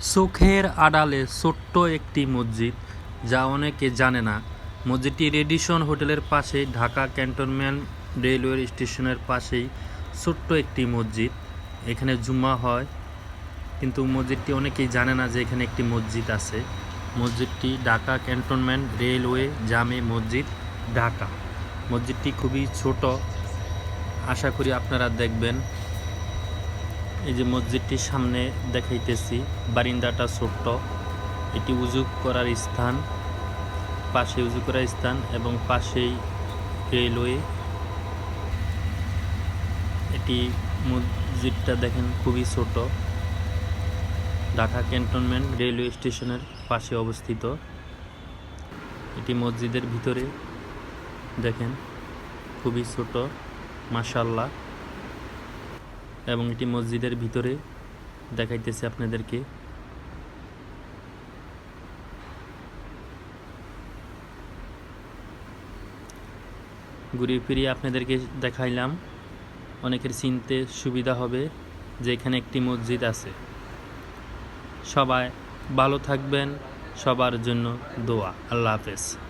চোখের আড়ালে ছোট্ট একটি মসজিদ, যা অনেকে জানে না। মসজিদটি রেডিসন হোটেলের পাশেই ঢাকা ক্যান্টনমেন্ট রেলওয়ে স্টেশনের পাশেই ছোট্ট একটি মসজিদ। এখানে জুম্মা হয়, কিন্তু মসজিদটি অনেকেই জানে না যে এখানে একটি মসজিদ আছে। মসজিদটি ঢাকা ক্যান্টনমেন্ট রেলওয়ে জামে মসজিদ, ঢাকা। মসজিদটি খুবই ছোট। আশা করি আপনারা দেখবেন। এই যে মসজিদটির সামনে দেখাইতেছি, বারিন্দাটা ছোট্ট। এটি উজু করার স্থান, পাশে উজু করার স্থান এবং পাশেই রেলওয়ে। এটি মসজিদটা দেখেন খুবই ছোট। ঢাকা ক্যান্টনমেন্ট রেলওয়ে স্টেশনের পাশে অবস্থিত। এটি মসজিদের ভিতরে, দেখেন, খুবই ছোট মাশাল্লাহ এবং এটি মসজিদের ভিতরে দেখাইতেছে আপনাদেরকে। ঘুরিয়ে ফিরিয়ে আপনাদেরকে দেখাইলাম, অনেকের চিনতে সুবিধা হবে যে এখানে একটি মসজিদ আছে। সবাই ভালো থাকবেন, সবার জন্য দোয়া। আল্লাহ হাফেজ।